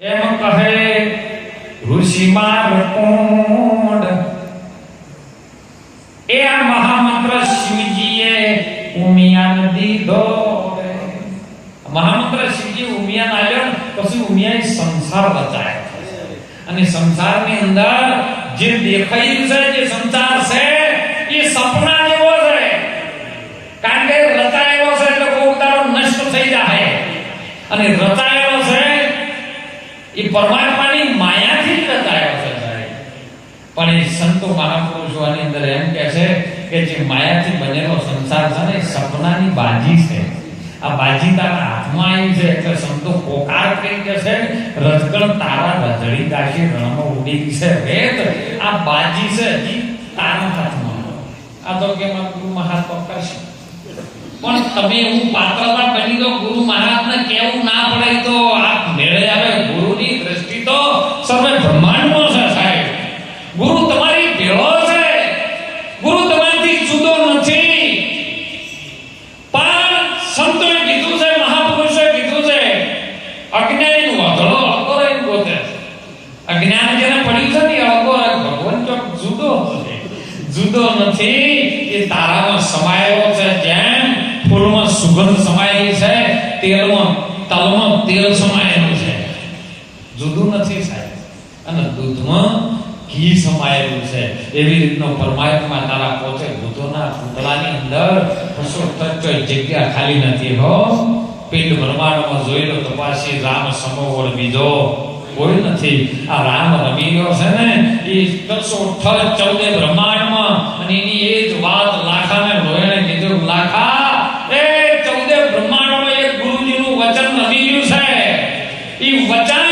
એમ કહે ઋષિ મારકોંડ એ આ મહામંત્ર શિવજીએ ઉમિયાને દીધો રે. મહામંત્ર શિવજી ઉમિયાને આલ્યો ને પછી ઉમિયાએ સંસાર બચાવ્યો અને સંસારની અંદર જે દેખાયું છે જે સંસાર છે એ સપના જેવો છે કારણ કે રચાયેલો છે એટલે કોક દાડો નષ્ટ થઈ જાય અને રચાયેલો છે એ પરમાત્માની માયાથી જ રચાયો છે પણ એ સંતો મહાપુરુષો આની અંદર એમ કહે છે કે જે માયાથી બનેલો સંસાર છે ને સપનાની બાજી છે. આ બાજી તારા હાથમાં આવી છે એટલે સંતો પોકાર કરી કે છે. રજકણ તારા રજડી દાખી રણમાં ઉડી છે. વેદ આ બાજી છે તારા હાથમાં. આ તો કે ગુરુ મહારાજ પકડશે પણ તમે એવું પાત્રતા બની દો, ગુરુ મહારાજને કેવું ના પડે તો આપ મેળે આવે, ગુરુની દ્રષ્ટિ તો સર્વે બ્રહ્માંડનો છે સાહેબ ગુરુ તમારી ભેળો છે ગુરુ તમારાથી જુદો નથી પણ સંતોએ કીધું છે મહાપુરુષોએ કીધું છે અજ્ઞાનીનું વાંધળો અળગો રહીને ગોતે છે. અજ્ઞાન જેને પડ્યું છે ને એ અળગો રહે. ભગવાન ચોક જુદો છે જુદો નથી એ તારામાં સમાયેલો છે જેમ ફૂલમાં સુગંધ સમાયેલી છે, તેલમાં, તલમાં તેલ સમાયેલું છે. જુદું નથી સાહેબ. અને દૂધમાં ઘી સમાયેલું છે. એવી રીતનો પરમાત્મા તારા પોતે ભૂતોના પૂતળાની અંદર કશો ટચ્ચો જગ્યા ખાલી નથી હો. પિંડ બ્રહ્માંડમાં જોઈ લો તપાસી રામ સમોવર બીજો કોઈ આ રામ રમી છે ને, એ ચૌદે બ્રહ્માંડમાં અને એની એ જ વાત લાખાને લોહીને કીધું લાખા, એ ચૌદે બ્રહ્માંડમાં એક ગુરુજીનું વચન રમી છે. એ વચન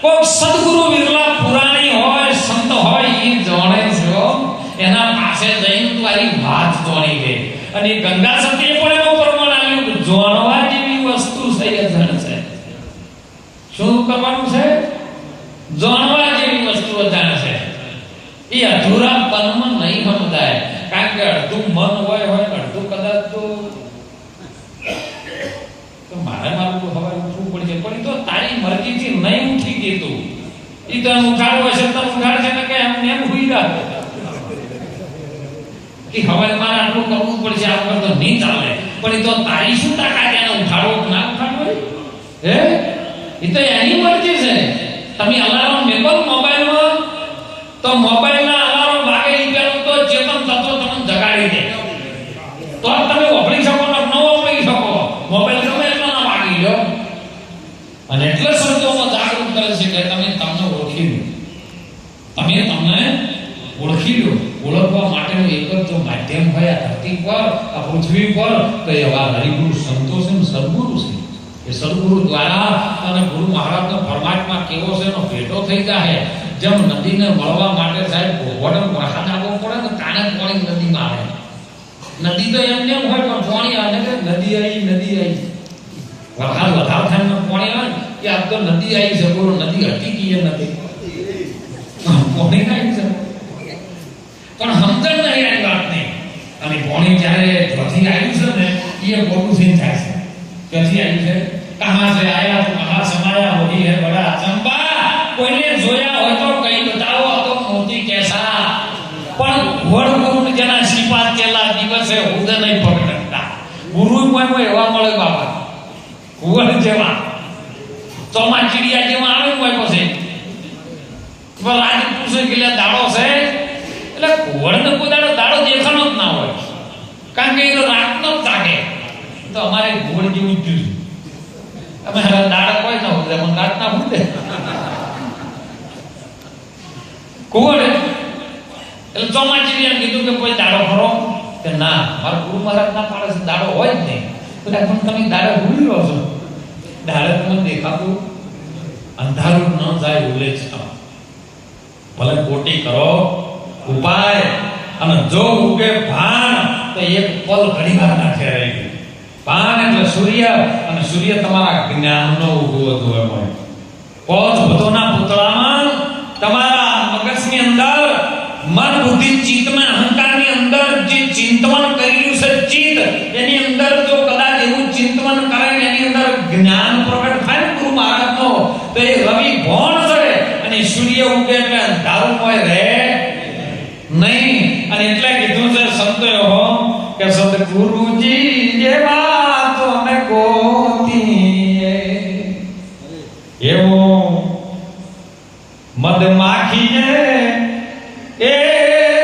કોક સદગુરુ વિરલા પુરાણી હોય, સંત હોય, એ જાણે છો એના પાસે જઈને તું વાત જોણી દે અને ગંગા સતીએ પણ એનો પ્રમાણ આવ્યું કે જાણવા જેવી વસ્તુ છે એ જણ છે શું કરવાનું છે? જાણવા જેવી વસ્તુ જાણે છે. એ અધૂરા મનમાં નહીં સમજાય. કારણ કે અડધું મન હોય હોય અડધું કદાચ તો તો મારે મારું હવે ઉઠવું પડશે. પણ તો તારી મરજીથી નહીં ઉઠી ગયું એ તો ઉઠાડવું હશે તો ઉઠાડશે ને કે એમ એમ હુઈ રહે કે હવે મારે આટલું કરવું પડશે આ તો નહીં ચાલે. પણ એ તો તારી શું તાકાત એને ઉઠાડવો ના ઉઠાડવો? હે? ઈ તો એની મરજી છે. તમે અલાર્મ મેકો મોબાઈલમાં તો મોબાઈલના અલાર્મ વાગે પેલું તો ચેતન તત્વ તમને જગાડી દે. તો તમે ઓપરી શકો ને ઓપરી શકો. મોબાઈલ ગમે એટલો ના વાગી લો અને એટલે સંતોમાં જાગૃત કરે છે કે તમે તમને ઓળખી લો. તમે તમને ઓળખી લો. ઓળખવા માટેનું એક જ જો માધ્યમ હોય આ ધરતી પર, આ પૃથ્વી પર, તો એવા હરિગુરુ સંતોષ ને સદગુરુ છે. એ સદગુરુ દ્વારા અને ગુરુ મહારાજનો પરમાત્મા કેવો છે એનો ભેટો થઈ જાય જેમ નદીને મળવા માટે સાહેબ ભોગવટનો વરસાદ આવવો પડે ને તાણે જ પાણી નદીમાં આવે. નદી તો એમ કેમ હોય પણ પાણી આવે કે નદી આવી નદી આવી. વરસાદ વધારે થાય ને પાણી આવે ને, કે આ તો નદી આવી છે, બોલો, નદી હતી ગઈ એ નથી પાણી આવી છે. પણ સમજણ નહીં આવી વાતની. અને પાણી જ્યારે જ્યાંથી આવ્યું છે ને, એ ખોટું થઈ જાય છે. ક્યાંથી આવ્યું છે? કહાં સે આયા તો કહાં સમાયા વહી હે બડા ચંપા કોઈને જોયા હોય તો કઈ બતાવો તો મોતી કેસા પણ ગુરુ જેના શ્રીપાદ કેલા દિવસે ઉદય નહીં પકડતા ગુરુ કોઈ કોઈ એવા મળે બાબા વડ જેવા ચોમા ચીડિયા જેવા આવે કોઈ પછી રાજપુરુષે કે દાડો છે એટલે વડને કોઈ દાડો દાડો દેખાનો જ ના હોય. કારણ કે એ રાત રાતનો જ જાગે. તો અમારે ઘોડ જેવું જ હવે દાડા કોઈ ના હોય મને રાતના ભૂલે કુવડ એટલે ચોમાચીડિયાને કીધું કે કોઈ દાડો ખરો કે ના, મારા ગુરુ મહારાજ ના પાડે છે, દાડો હોય જ નહીં. તો પણ તમે દાડો ભૂલી રહ્યો છો. દાડે તમને દેખાતું, અંધારું ન જાય ઉલે છે ભલે કોટી કરો, ઉપાય. અને જો ઉગે ભાન તો એક પલ ઘણી વાર નાખે રહી ભાન એટલે સૂર્ય, અને સૂર્ય તમારા જ્ઞાનનો ઉગવો હતો હોય પોચ ભૂતોના પૂતળામાં તમારા મગજની અંદર, મન બુદ્ધિ ચિત્તમાં, અહંકારની અંદર જે ચિંતવન કરેલું છે ચિત્ત, એની અંદર જો કદાચ એવું ચિંતવન કરે એની અંદર જ્ઞાન પ્રગટ થાય ગુરુ મહારાજનો, તો એ રવિ ભોણ ચડે અને સૂર્ય ઉગે એટલે અંધારું હોય રહે નહીં. અને એટલે કીધું છે સંતો કે, સદગુરુજી જેવા મધમાખીએ એ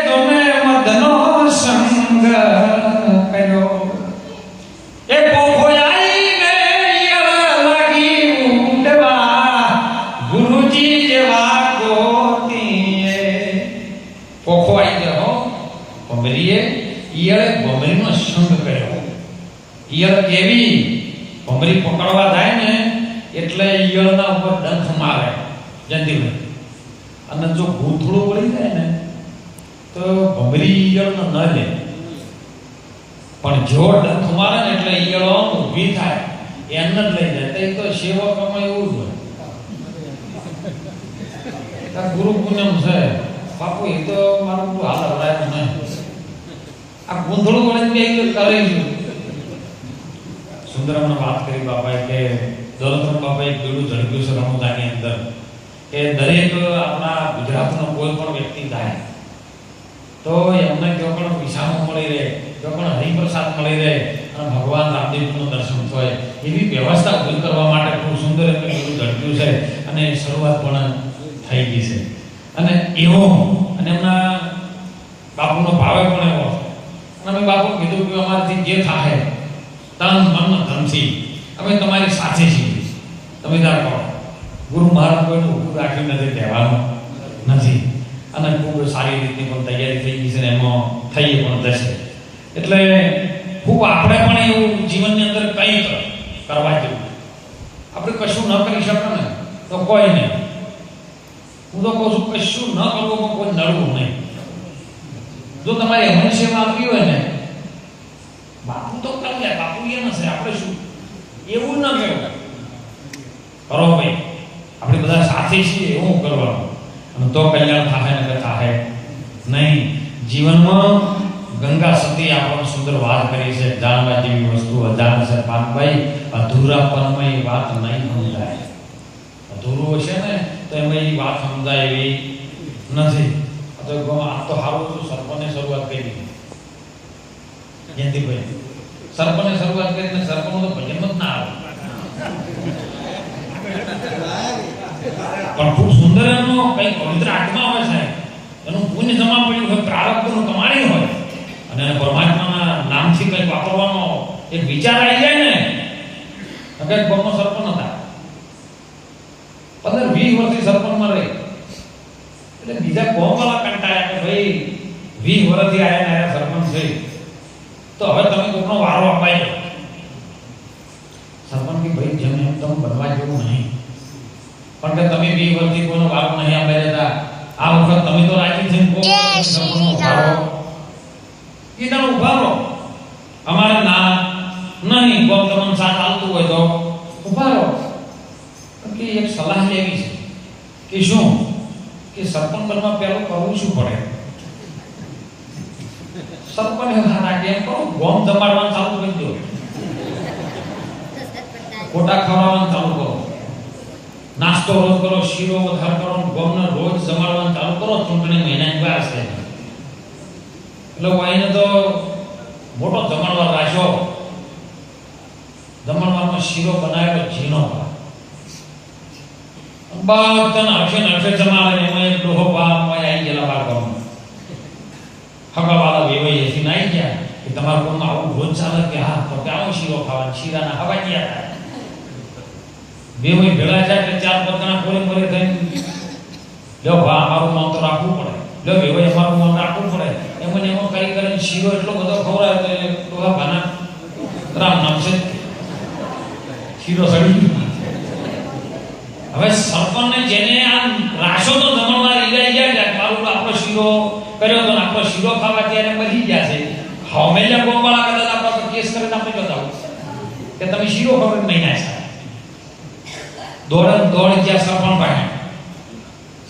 તમે મધનો સંગ કર્યો. એ પોખોયાઈને ઈયળ લાગી ઊંડવા, ગુરુજી જેવા ગોતીએ. પોખો આવી ગયો ભમરીએ ઈયળે ભમરીનો સંગ કર્યો. ઈયળ કેવી? ભમરી પકડવા જાય ને એટલે ઈયળના ઉપર ડંખ મારે. જંતીભાઈ અને જો ભૂથળો વળી જાય ને, તો ભમરી ઈયળનો ન લે. પણ જો ડંખ મારે ને એટલે ઈયળો ઊભી થાય એને જ લઈ જાય. તો એ તો એવું જ હોય. ગુરુ પૂનમ છે. બાપુ, એ તો મારું હાલ હવડાય નહીં. આ ગૂંથળું વળી કે કરે છે સુંદરમને વાત કરી બાપાએ કે, દોલતરામ બાપાએ એક બીડું ઝડપ્યું છે રમુદાની અંદર. કે દરેક આપણા ગુજરાતનો કોઈ પણ વ્યક્તિ થાય, તો એમને જો પણ વિસામો મળી રહે, જો પણ હરિપ્રસાદ મળી રહે અને ભગવાન રામદેવનું દર્શન થાય, એવી વ્યવસ્થા ઊભી કરવા માટે ખૂબ સુંદર એમને છે અને શરૂઆત પણ થઈ ગઈ છે. અને એવો અને એમના બાપુનો ભાવે પણ એવો. અને અમે બાપુ કીધું કે અમારાથી જે થાય, તન મન ધનથી અમે તમારી સાથે છીએ. તમે તાર ગુરુ મહારાજ કોઈનું ઊભું રાખ્યું નથી કહેવાનું નથી. અને ખૂબ સારી રીતની પણ તૈયારી થઈ ગઈ છે ને એમાં થઈ પણ જશે એટલે ખૂબ આપણે પણ એવું જીવનની અંદર કંઈ કરવા જેવું. આપણે કશું ન કરી શકો ને, તો કોઈ નહીં. હું તો કહું છું, કશું ન કરવું પણ કોઈ નડવું નહીં. જો તમારે એમની સેવા આપવી હોય ને, બાપુ તો કરી લે, બાપુ એ નથી આપણે શું? એવું ન કહેવું. કરો ભાઈ. આપણે બધા સાથે છીએ એવું કરવાનું. અને તો કલ્યાણ થાય ને કે થાય નહીં. જીવનમાં ગંગા સતી આપણને સુંદર વાત કરી છે. જાણવા જેવી વસ્તુ, અજાણ છે પાનભાઈ. અધૂરાપનમાં એ વાત નહીં સમજાય. અધૂરું હશે ને, તો એમાં એ વાત સમજાય એવી નથી. આ તો ગો- આ તો સારું હતું સરપંચે શરૂઆત કરી. જયંતિભાઈ. સરપંચે શરૂઆત કરીને સરપંચ તો ભજન જ ના આવે. પણ ખૂબ સુંદર એમનો કઈ પવિત્ર આત્મા હોય છે એનું પુણ્ય જમા પડ્યું હોય, પ્રારબ્ધનું કમાણી હોય, અને એને પરમાત્માના નામથી કંઈક વાપરવાનો એક વિચાર આવી જાય ને અગર ગામનો સરપંચ હતા. પંદર વીસ વર્ષથી સરપંચમાં રહી. એટલે બીજા કોમવાળા કંટાળ્યા કે ભાઈ, વીસ વર્ષથી આયા ને આયા સરપંચ છે. તો હવે તમે કોકનો વારો અપાય. સરપંચ કે ભાઈ, જેમ એમ તમે બનવા જેવું નહીં. પણ કે તમે બે વર્ષથી કોઈનો વારો નહીં આપી રહેતા આ વખત તમે તો રાજી થઈને કહો જય કે શ્રી રામ ઈ તમે ઊભા રહો. અમારે ના નહીં કોમ તમને સાથ આવતું હોય તો ઊભા રહો. કે એક સલાહ લેવી છે કે શું? કે સરપંચ બનવા પહેલો કરવું શું પડે? સરપંચ ના કેમ કરો ગોમ જમાડવાનું ચાલુ કરી દો. ખોટા ખવડાવવાનું ચાલુ કરો. નાસ્તો રોજ કરો, શીરો વધાર કરો ગોમને રોજ જમાડવાનું ચાલુ કરો, ચૂંટણી મહિનાની વાર છે. એટલે હું તો મોટો જમણવાર રાખ્યો. જમણવારમાં શીરો બનાવેલો ઝીણો. બધાને અક્ષે ને ને એમાં એક ડોહો બાપ આવી ગયેલા બાર ગામમાં હગાવાળા વેવાઈ એથી નાઈ ગયા. કે તમારા ગામમાં આવું ભોજ ચાલે કે હા, તો કે આવો શીરો ખાવાનું, શીરાના હવા ગયા હતા વેવાઈ ભેગા થાય એટલે ચાર પોતાના કોરે કોરે થઈને લ્યો, ભા, મારું નામ તો રાખવું પડે. લ્યો વેવાઈ મારું નામ રાખવું પડે. એમ મને એમાં કઈ કરીને શીરો એટલો બધો ખવડાવે તો એ ડોહા ભાના રામ નામ છે શીરો સડી હવે સરપંચને જેને આમ રાશો તો દમણમાં લીધા ગયા છે મારું આપણો શીરો કર્યો તો ને આપણો શીરો ખાવા ત્યારે મરી ગયા છે. હમેલા ગોપાળા કદાચ આપણો કેસ કરીને આપણે બતાવું. કે તમે શીરો ખબર નહીં નાખ્યા. દોડ દોડ ગયા સરપંચ પાસે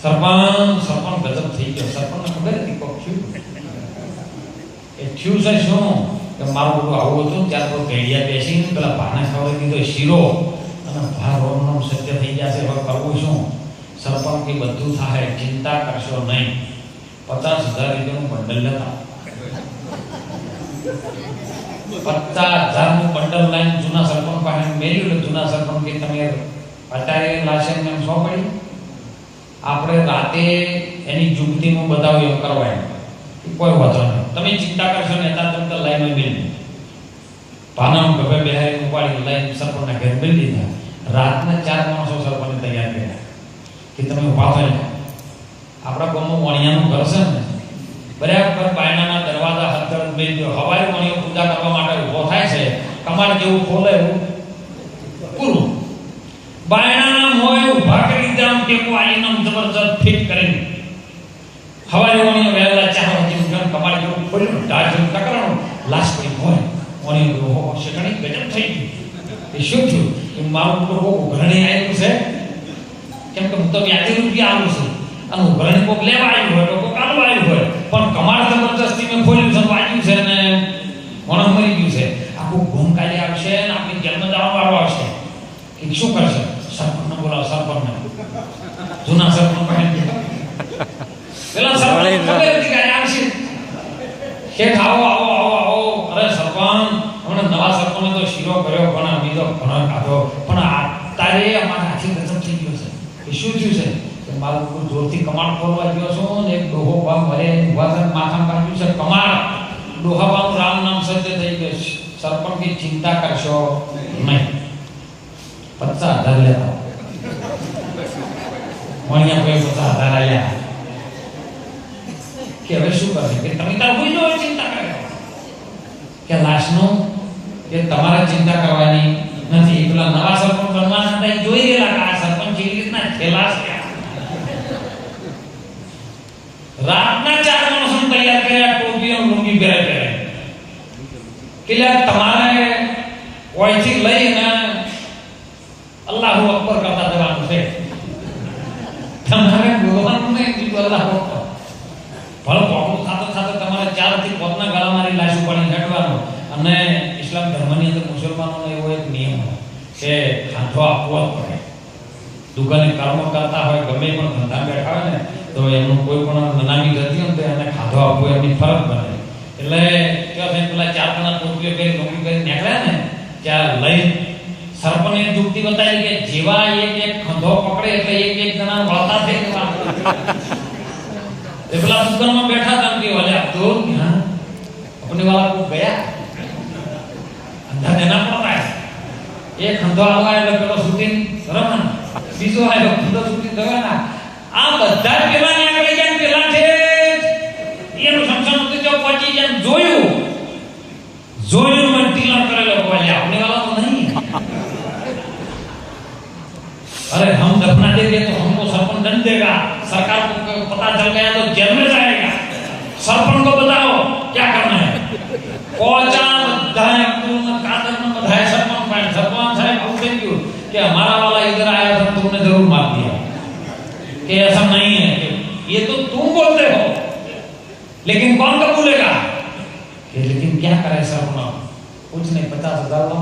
સરપંચ સરપંચ ગજબ થઈ ગયો સરપંચને ખબર હતી કોક થયું એ થયું છે શું કે મારું બધું આવું હતું ત્યારે કોઈ ઘડિયા બેસીને પેલા ભાને ખબર દીધો શીરો અને અને ભાર રોમ રોમ સત્ય થઈ ગયા છે હવે કરવું શું સરપંચ કે બધું થાય ચિંતા કરશો નહીં પચાસ હજાર રૂપિયાનું બંડલ લેતા પચાસ હજારનું બંડલ લઈને જૂના સરપંચ પાસે મેળ્યું એટલે જૂના સરપંચ કે તમે અત્યારે લાયસન્સ એમ સોંપણી આપણે રાતે એની જુગતીમાં બતાવ્યું એમ કે કોઈ વાંધો નહીં. તમે ચિંતા કરશો ને ત્યાં તમે લાઈનમાં મેળવી પાનામ ગભે બેહાઈ ઉપાડી લાઈન સરપંચના ઘેર બિલ દીધા રાતના ચાર માણસો સરપંચને તૈયાર કર્યા. કે તમે ઊભા થઈને. આપણા ગામમાં વણિયાનું ઘર છે ને, બરાબર પાયણાના દરવાજા મેલ દો હવારે વણિયો પૂજા કરવા માટે ઊભો થાય છે. તમારે જેવું ખોલે એવું બાયણાના હોય ઊભા કરી દીધા ટેકો આવીને આમ જબરજસ્ત ફિટ કરીને હવારે ઓની વહેલા ચાર વાગે ઉઠીને કમાડી જો ખોલ્યો ઢાળ ટકરાણો. લાસ્ટ પડી હોય ઓની રોહો શેકણી ગજબ થઈ ગયું. એ શું થયું? એ મારું લોકો ઘરણે આવ્યું છે. કેમ કે હું તો વ્યાજે રૂપિયા આવું છું. અને ઘરણે કોક લેવા આવ્યું હોય તો કોક આલવા આવ્યું હોય. પણ કમાડ જબરજસ્તી મેં ખોલ્યું છે વાંચ્યું છે ને વણસ મરી ગયું છે. આખું ઘૂમ કાઢી આવશે ને આપણી જન્મ જવા વાળો આવશે. એ શું કરશે? સરપંચને બોલાવો સરપંચને. જૂના સરપંચ પાસે પેલા સરપંચ ખબર હતી કે આવશે? કે આવો આવો આવો આવો. અરે સરપંચ હમણાં નવા સરપંચે તો શીરો કર્યો પણ તો ઘણો કાઢો પણ આ તારે અમારા આખી ગજબ થઈ ગયો છે. એ શું થયું છે? કે મારું ઉપર જોરથી કમાડ ખોલવા ગયો છો ને એક ડોહો ભાવ ભરે ઊભા થઈને માથા કાઢ્યું છે. કમાડ ડોહાવાનું રામ નામ સત્ય થઈ ગયું છે. સરપંચની ચિંતા કરશો નહીં. પચાસ હજાર લેતા વણિયા ભાઈ પચાસ હજાર આલ્યા કે હવે શું કરશે કે તમે તાર હોઈ જાઓ ચિંતા કરે કે લાશનું કે તમારે ચિંતા કરવાની નથી પેલા નવા સરપંચ બનવાના હતા એ જોઈ ગયેલા કે આ સરપંચ કેવી રીતના ખેલા છે રાતના ચાર માણસો તૈયાર કર્યા ટોપી અને લુંગી પહેરે પહેરે કે લે તમારે ઓયથી લઈને અલ્લાહુ અકબર કરતા જવાનું છે તમારે બોલવાનું નહીં બીજું ભલે પોકળું ખાતો ખાતો તમારે ચારથી પોતના ગળામાં લાશું પાણી કાઢવાનો અને ઇસ્લામ ધર્મની અંદર મુસલમાનોનો એવો એક નિયમ હોય કે હાથો આપવો જ પડે. દુકાને કર્મ કરતા હોય, ગમે પણ ધંધા બેઠા હોય ને, તો એમનું કોઈ પણ નનામી જતી હોય તો એને ખાધો આપવો એમની ફરજ બને. એટલે કેવા થાય પેલા ચાર જણા ટોપીઓ પહેરી નોકરી કરી નીકળ્યા ને, ત્યાં લઈ સરપંચે યુક્તિ બતાવી કે જેવા એક એક ખંધો પકડે એટલે એક એક જણા વળતા થઈ તે પેલા બેઠા હતા કે વાલે આપતો જ્ઞાન આપણે વાળા કો ગયા. અંધા દેના પણ થાય એક અંધો આવા એટલે પેલો સુતી શરમ બીજો આવ્યો અંધો સુતી દવા ના આ બધા પેલા ને આગળ ગયા પેલા છે એનું સમસમ તો જો પહોંચી જાય જોયું. જોયું મને ટીલા કરેલો બોલે આપણે વાળા તો નહીં. अरे हम दफना દે તો हमको सपन दंड देगा सरकार को पता चल गया तो जेल में जाएगा। सरपंच को बताओ, क्या करना है? पहुँचा बधाए कादर ने बधाए सरपंच भाई सरपंच साहब पूछे क्यों कि हमारा वाला इधर आया था तुमने ज़रूर मार दिया। कि ऐसा नहीं है ये तो तुम बोलते हो। लेकिन कौन कबूलेगा? कि लेकिन क्या करे सरपंच? कुछ नहीं पचास हज़ार लो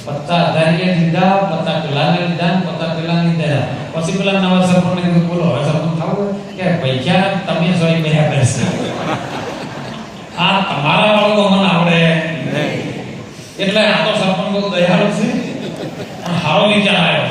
પત્તા ધારીએ લીધા પત્તા પેલાને લીધા પત્તા પેલાને લીધા પછી પેલા નવા સરપંચને કીધું બોલો હવે સરપંચ થાવું કે પૈસા તમે સોય મેળ્યા કરશે આ તમારા વાળો મને આવડે એટલે આ તો સરપંચ બહુ દયાળુ છે સારો વિચાર આવ્યો